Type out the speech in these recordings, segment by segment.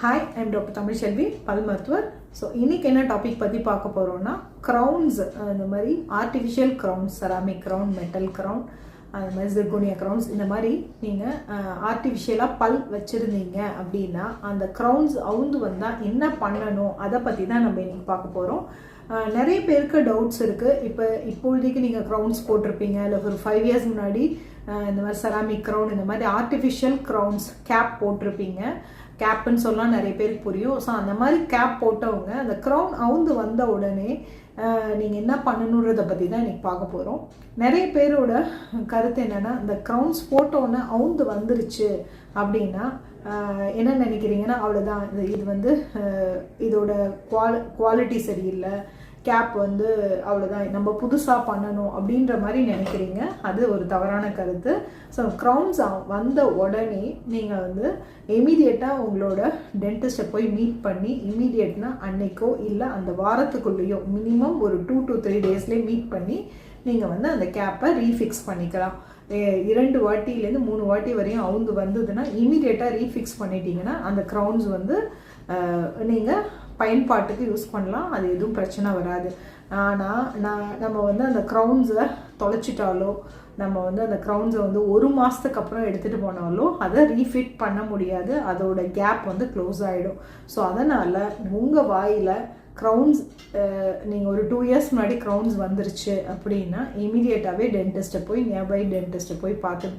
Hi I'm doctor Tamilselvi பல் மருத்துவர் so இன்றைக்கி என்ன டாபிக் பற்றி பார்க்க போகிறோம்னா க்ரௌன்ஸ் இந்த மாதிரி artificial crowns ceramic crown metal crown அந்த மாதிரி சிர்கோனியா க்ரௌன்ஸ் இந்த மாதிரி நீங்கள் ஆர்டிஃபிஷியலாக பல் வச்சுருந்தீங்க அப்படின்னா அந்த க்ரௌன்ஸ் அவுந்து வந்தால் என்ன பண்ணணும்? அதை பற்றி தான் நம்ம இன்றைக்கி பார்க்க போகிறோம் நிறைய பேருக்கு டவுட்ஸ் இருக்குது இப்போ இப்பொழுதைக்கு நீங்கள் க்ரௌன்ஸ் போட்டிருப்பீங்க. இல்லை ஒரு ஃபைவ் இயர்ஸ் முன்னாடி இந்த மாதிரி செராமிக் க்ரௌன் இந்த மாதிரி ஆர்டிஃபிஷியல் க்ரௌன்ஸ் கேப் போட்டிருப்பீங்க. கேப்புன்னு சொல்லலாம் நிறைய பேருக்கு புரியும். ஸோ அந்த மாதிரி கேப் போட்டவங்க அந்த க்ரௌன் அவுந்து வந்த உடனே நீங்கள் என்ன பண்ணணுன்றதை பற்றி தான் இன்றைக்கி பார்க்க போகிறோம் நிறைய பேரோட கருத்து என்னென்னா இந்த க்ரௌன்ஸ் போட்டோன்னே அவுந்து வந்துருச்சு அப்படின்னா என்ன நினைக்கிறீங்கன்னா அவ்வளோதான் இது இது வந்து இதோட குவால குவாலிட்டி சரியில்லை. கேப் வந்து அவ்வளோதான் நம்ம புதுசாக பண்ணணும் அப்படின்ற மாதிரி நினைக்கிறீங்க. அது ஒரு தவறான கருத்து. ஸோ க்ரௌன்ஸ் வந்த உடனே நீங்கள் வந்து இமீடியட்டாக உங்களோட டென்டிஸ்ட்டை போய் மீட் பண்ணி இமீடியட்னா அன்னைக்கோ இல்லை அந்த வாரத்துக்குள்ளேயோ மினிமம் ஒரு டூ டு த்ரீ டேஸ்லேயே மீட் பண்ணி நீங்கள் வந்து அந்த கேப்பை ரீஃபிக்ஸ் பண்ணிக்கலாம். இரண்டு வாட்டிலேருந்து மூணு வாட்டி வரையும் அவுந்து வந்ததுன்னா இமீடியட்டாக ரீஃபிக்ஸ் பண்ணிட்டீங்கன்னா அந்த க்ரௌன்ஸ் வந்து நீங்கள் பயன்பாட்டுக்கு யூஸ் பண்ணலாம். அது எதுவும் பிரச்சனை வராது. ஆனால் நான் நம்ம வந்து அந்த க்ரௌன்ஸை தொலைச்சிட்டாலோ நம்ம வந்து அந்த க்ரௌன்ஸை வந்து ஒரு மாதத்துக்கு அப்புறம் எடுத்துகிட்டு போனாலும் அதை ரீஃபிட் பண்ண முடியாது. அதோட கேப் வந்து க்ளோஸ் ஆகிடும் ஸோ அதனால் உங்கள் வாயில் க்ரௌன்ஸ் நீங்கள் ஒரு டூ இயர்ஸ் முன்னாடி க்ரௌன்ஸ் வந்துருச்சு அப்படின்னா இமீடியட்டாகவே டென்டிஸ்ட்டை போய் நியர்பை டென்டிஸ்ட்டை போய் பார்த்து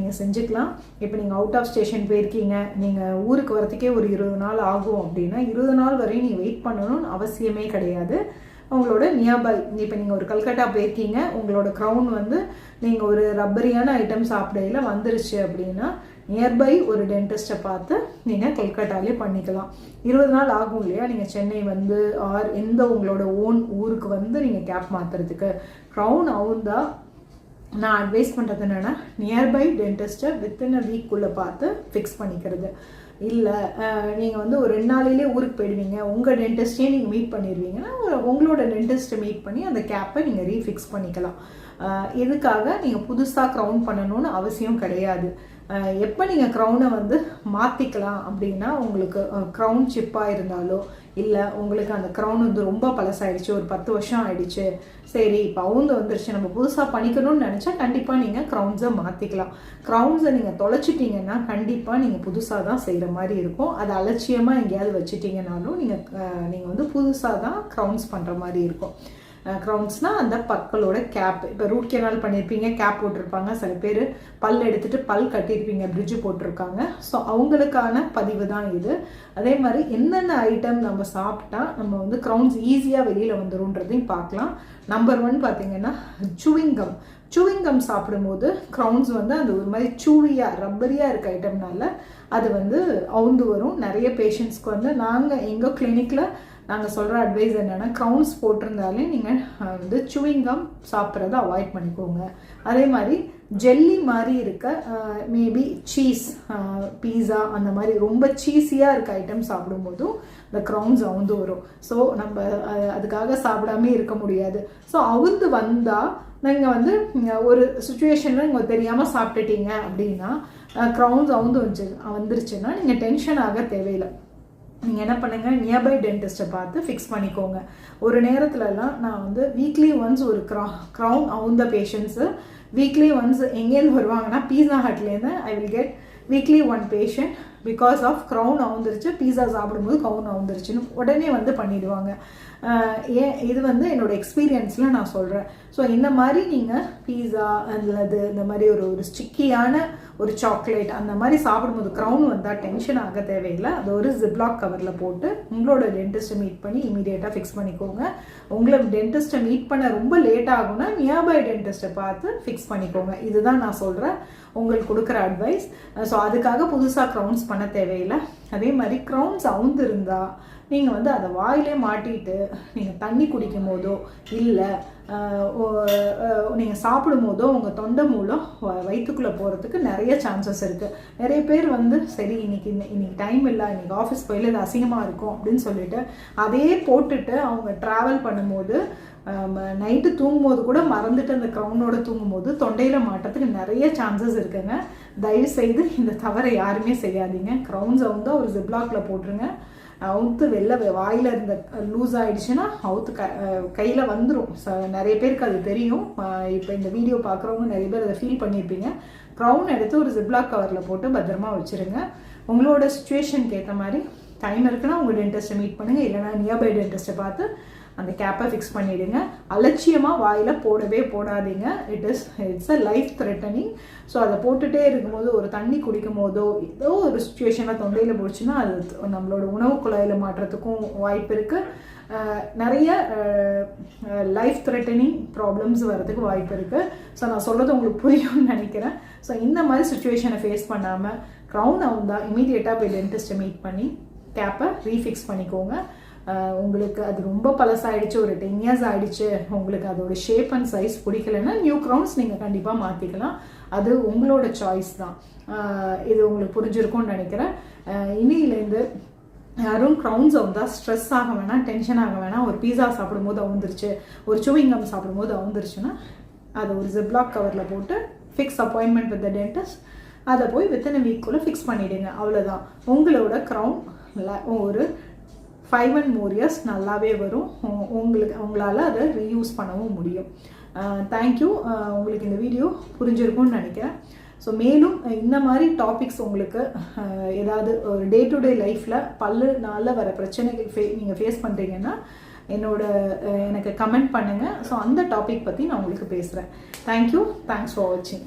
நீங்கள் செஞ்சுக்கலாம். இப்போ நீங்கள் அவுட் ஆஃப் ஸ்டேஷன் போயிருக்கீங்க. நீங்கள் ஊருக்கு வரத்துக்கே ஒரு இருபது நாள் ஆகும் அப்படின்னா இருபது நாள் வரையும் நீங்கள் வெயிட் பண்ணணும்னு அவசியமே கிடையாது. உங்களோட நியர்பை இப்போ நீங்கள் ஒரு கல்கட்டா போயிருக்கீங்க. உங்களோட க்ரௌன் வந்து நீங்கள் ஒரு ரப்பரியான ஐட்டம் சாப்பிடையில வந்துருச்சு அப்படின்னா நியர்பை ஒரு டென்டிஸ்ட்டை பார்த்து நீங்கள் கல்கட்டாலே பண்ணிக்கலாம். இருபது நாள் ஆகும் இல்லையா? நீங்கள் சென்னை வந்து ஆர் எந்த உங்களோட ஓன் ஊருக்கு வந்து நீங்கள் கேப் மாற்றுறதுக்கு க்ரௌன் அவுந்தா நான் அட்வைஸ் பண்ணுறது என்னென்னா நியர்பை டென்டிஸ்ட்டை வித்தின் அ வீக்குள்ளே பார்த்து ஃபிக்ஸ் பண்ணிக்கிறது. இல்லை நீங்கள் வந்து ஒரு ரெண்டு நாளையிலே ஊருக்கு போயிடுவீங்க. உங்கள் டென்டிஸ்டையும் நீங்கள் மீட் பண்ணிடுவீங்கன்னா ஒரு- உங்களோட டென்டிஸ்ட்டை மீட் பண்ணி அந்த கேப்பை நீங்கள் ரீஃபிக்ஸ் பண்ணிக்கலாம். எதுக்காக? நீங்கள் புதுசாக க்ரௌண்ட் பண்ணணும்னு அவசியம் கிடையாது. எப்போ நீங்கள் க்ரௌனை வந்து மாற்றிக்கலாம் அப்படின்னா உங்களுக்கு க்ரௌன் சிப்பாக இருந்தாலோ இல்லை உங்களுக்கு அந்த க்ரௌன் வந்து ரொம்ப பழசாயிடுச்சு ஒரு பத்து வருஷம் ஆயிடுச்சு சரி இப்போ அவுந்து வந்துருச்சு நம்ம புதுசாக பண்ணிக்கணும்னு நினச்சா கண்டிப்பாக நீங்கள் க்ரௌன்ஸை மாற்றிக்கலாம் க்ரௌன்ஸை நீங்கள் தொலைச்சிட்டிங்கன்னா கண்டிப்பாக நீங்கள் புதுசாக தான் செய்கிற மாதிரி இருக்கும். அதை அலட்சியமாக எங்கேயாவது வச்சுட்டிங்கனாலும் நீங்கள் நீங்கள் வந்து புதுசாக தான் க்ரௌன்ஸ் பண்ணுற மாதிரி இருக்கும். க்ரௌன்ஸ்னால் அந்த பற்களோட கேப் இப்போ ரூட் கெனால் பண்ணியிருப்பீங்க கேப் போட்டிருப்பாங்க. சில பேர் பல் எடுத்துட்டு பல் கட்டியிருப்பீங்க பிரிட்ஜு போட்டிருக்காங்க. ஸோ அவங்களுக்கான பதிவு தான் இது. அதே மாதிரி என்னென்ன ஐட்டம் நம்ம சாப்பிட்டா நம்ம வந்து க்ரௌன்ஸ் ஈஸியாக வெளியில் வந்துடும்ன்றதையும் பார்க்கலாம். நம்பர் ஒன் பார்த்தீங்கன்னா சுவிங்கம் சுவிங்கம் சாப்பிடும்போது க்ரௌன்ஸ் வந்து அந்த ஒரு மாதிரி சூவியாக ரப்பரியாக இருக்க ஐட்டம்னால அது வந்து அவுந்து வரும். நிறைய பேஷண்ட்ஸ்க்கு வந்து நாங்கள் எங்கள் கிளினிக்கில் நாங்கள் சொல்கிற அட்வைஸ் என்னென்னா க்ரௌன்ஸ் போட்டிருந்தாலே நீங்கள் வந்து சுவிங்கம் சாப்பிட்றத அவாய்ட் பண்ணிக்கோங்க. அதே மாதிரி ஜெல்லி மாதிரி இருக்க மேபி சீஸ் பீஸா அந்த மாதிரி ரொம்ப சீஸியாக இருக்க ஐட்டம் சாப்பிடும்போதும் இந்த க்ரௌன்ஸ் அவுந்து வரும். ஸோ நம்ம அதுக்காக சாப்பிடாம இருக்க முடியாது. ஸோ அவுந்து வந்தால் நீங்கள் வந்து ஒரு சுச்சுவேஷனில் நீங்கள் தெரியாமல் சாப்பிட்டுட்டீங்க அப்படின்னா க்ரௌன்ஸ் அவுந்து வந்து வந்துருச்சுன்னா நீங்கள் டென்ஷன் ஆக தேவையில்லை. நீங்கள் என்ன பண்ணுங்கள் நியர்பை டென்டிஸ்ட்டை பார்த்து ஃபிக்ஸ் பண்ணிக்கோங்க. ஒரு நேரத்துலலாம் நான் வந்து வீக்லி ஒன்ஸ் ஒரு க்ரா க்ரௌன் அவுந்த பேஷண்ட்ஸு வீக்லி ஒன்ஸ் எங்கேருந்து வருவாங்கன்னா pizza ஹட்லேருந்து I will get weekly one patient because of crown அவுந்துருச்சு pizza சாப்பிடும்போது கவுன் அவுந்துருச்சுன்னு உடனே வந்து பண்ணிடுவாங்க. ஏன் இது வந்து என்னோட எக்ஸ்பீரியன்ஸில் நான் சொல்கிறேன் ஸோ இந்த மாதிரி நீங்கள் பீஸா அல்லது இந்த மாதிரி ஒரு ஒரு ஸ்டிக்கியான ஒரு சாக்லேட் அந்த மாதிரி சாப்பிடும்போது க்ரௌன் வந்தால் டென்ஷன் ஆக தேவையில்லை. அது ஒரு ஜிப்லாக் கவரில் போட்டு உங்களோட டென்டிஸ்ட்டை மீட் பண்ணி இமீடியட்டாக ஃபிக்ஸ் பண்ணிக்கோங்க. உங்களை டென்டிஸ்ட்டை மீட் பண்ண ரொம்ப லேட் ஆகும்னா நியர்பை டென்டிஸ்ட்டை பார்த்து ஃபிக்ஸ் பண்ணிக்கோங்க. இதுதான் நான் சொல்கிறேன் உங்களுக்கு கொடுக்குற அட்வைஸ் ஸோ அதுக்காக புதுசாக க்ரௌன்ஸ் பண்ண தேவையில்லை. அதே மாதிரி க்ரௌன் சவுண்ட் இருந்தால் நீங்கள் வந்து அதை வாயிலே மாட்டிட்டு நீங்கள் தண்ணி குடிக்கும் போதோ இல்லை நீங்கள் சாப்பிடும் போதோ உங்கள் தொண்டை மூலம் வ- போகிறதுக்கு நிறைய சான்சஸ் இருக்குது நிறைய பேர் வந்து சரி இன்னைக்கு இன்னை- இன்னைக்கு டைம் இல்லை இன்னைக்கு ஆஃபீஸ் போயில இது அசிங்கமாக இருக்கும் அப்படின்னு சொல்லிட்டு அதையே போட்டுட்டு அவங்க ட்ராவல் பண்ணும்போது நைட்டு தூங்கும்போது கூட மறந்துட்டு அந்த க்ரௌனோட தூங்கும்போது தொண்டையில் மாட்டத்துக்கு நிறைய சான்சஸ் இருக்குங்க. தயவுசெய்து இந்த தவறை யாருமே செய்யாதீங்க. க்ரௌன்ஸை வந்து ஒரு ஜிப்லாக்ல போட்டுருங்க. அவுத்து வெளில வாயில் இருந்த லூஸ் ஆகிடுச்சுன்னா அவுத்து க கையில் வந்துடும் நிறைய பேருக்கு அது தெரியும். இப்போ இந்த வீடியோ பார்க்குறவங்க நிறைய பேர் அதை ஃபீல் பண்ணியிருப்பீங்க க்ரௌன் எடுத்து ஒரு ஜிப்லாக் கவரில் போட்டு பத்திரமா வச்சுருங்க. உங்களோட சுச்சுவேஷனுக்கு ஏற்ற மாதிரி டைம் இருக்குன்னா உங்கள் டென்டிஸ்ட்டை மீட் பண்ணுங்கள் இல்லைனா நியர்பை டென்டிஸ்ட்டை பார்த்து அந்த கேப்பை ஃபிக்ஸ் பண்ணிவிடுங்க அலட்சியமாக வாயில் போடவே போடாதீங்க. It is it's a life threatening so அதை போட்டுகிட்டே இருக்கும்போது ஒரு தண்ணி குடிக்கும் போதோ ஏதோ ஒரு சுச்சுவேஷனில் தொண்டையில் போச்சுன்னா அது நம்மளோட உணவு குழாயில் மாற்றத்துக்கும் வாய்ப்பு இருக்குது நிறைய லைஃப் த்ரெட்டனிங் ப்ராப்ளம்ஸ் வரதுக்கு வாய்ப்பு இருக்குது ஸோ நான் சொல்கிறது உங்களுக்கு புரியும்னு நினைக்கிறேன். ஸோ இந்த மாதிரி சுச்சுவேஷனை ஃபேஸ் பண்ணாமல் க்ரௌன் வந்தால் இமீடியட்டாக போய் டென்டிஸ்ட்டை மீட் பண்ணி கேப்பை ரீஃபிக்ஸ் பண்ணிக்கோங்க. உங்களுக்கு அது ரொம்ப பழசாயிடுச்சு ஒரு டென் இயர்ஸ் ஆயிடுச்சு. உங்களுக்கு அதோட ஷேப் அண்ட் சைஸ் பிடிக்கலன்னா நியூ க்ரௌன்ஸ் நீங்கள் கண்டிப்பாக மாற்றிக்கலாம் அது உங்களோட சாய்ஸ் தான். இது உங்களுக்கு புரிஞ்சிருக்கும்னு நினைக்கிறேன். இனியிலேருந்து யாரும் க்ரௌன்ஸ் வந்தால் ஸ்ட்ரெஸ் ஆக வேணாம் டென்ஷன் ஆக வேணாம். ஒரு பீஸா சாப்பிடும்போது அவுந்துருச்சு ஒரு சூவிங்கம் சாப்பிடும்போது அவுந்துருச்சுன்னா அதை ஒரு ஜிப்லாக் கவரில் போட்டு fix appointment with the dentist அதை போய் வித்தின் வீக்குள்ளே ஃபிக்ஸ் பண்ணிவிடுங்க அவ்வளோதான் உங்களோட க்ரௌன் ஒரு ஃபைவ் அண்ட் மோர் இயர்ஸ் நல்லாவே வரும். உங்களுக்கு உங்களால் அதை ரீயூஸ் பண்ணவும் முடியும். தேங்க்யூ உங்களுக்கு இந்த வீடியோ புரிஞ்சிருக்கும்னு நினைக்கிறேன். ஸோ மேலும் இந்த மாதிரி டாபிக்ஸ் உங்களுக்கு ஏதாவது ஒரு டே டு டே லைஃப்பில் பல்லு நாளில் வர பிரச்சனைகள் ஃபே நீங்கள் ஃபேஸ் பண்ணுறீங்கன்னா என்னோட எனக்கு கமெண்ட் பண்ணுங்கள் ஸோ அந்த டாபிக் பற்றி நான் உங்களுக்கு பேசுகிறேன் தேங்க்யூ தேங்க்ஸ் ஃபார் வாட்சிங்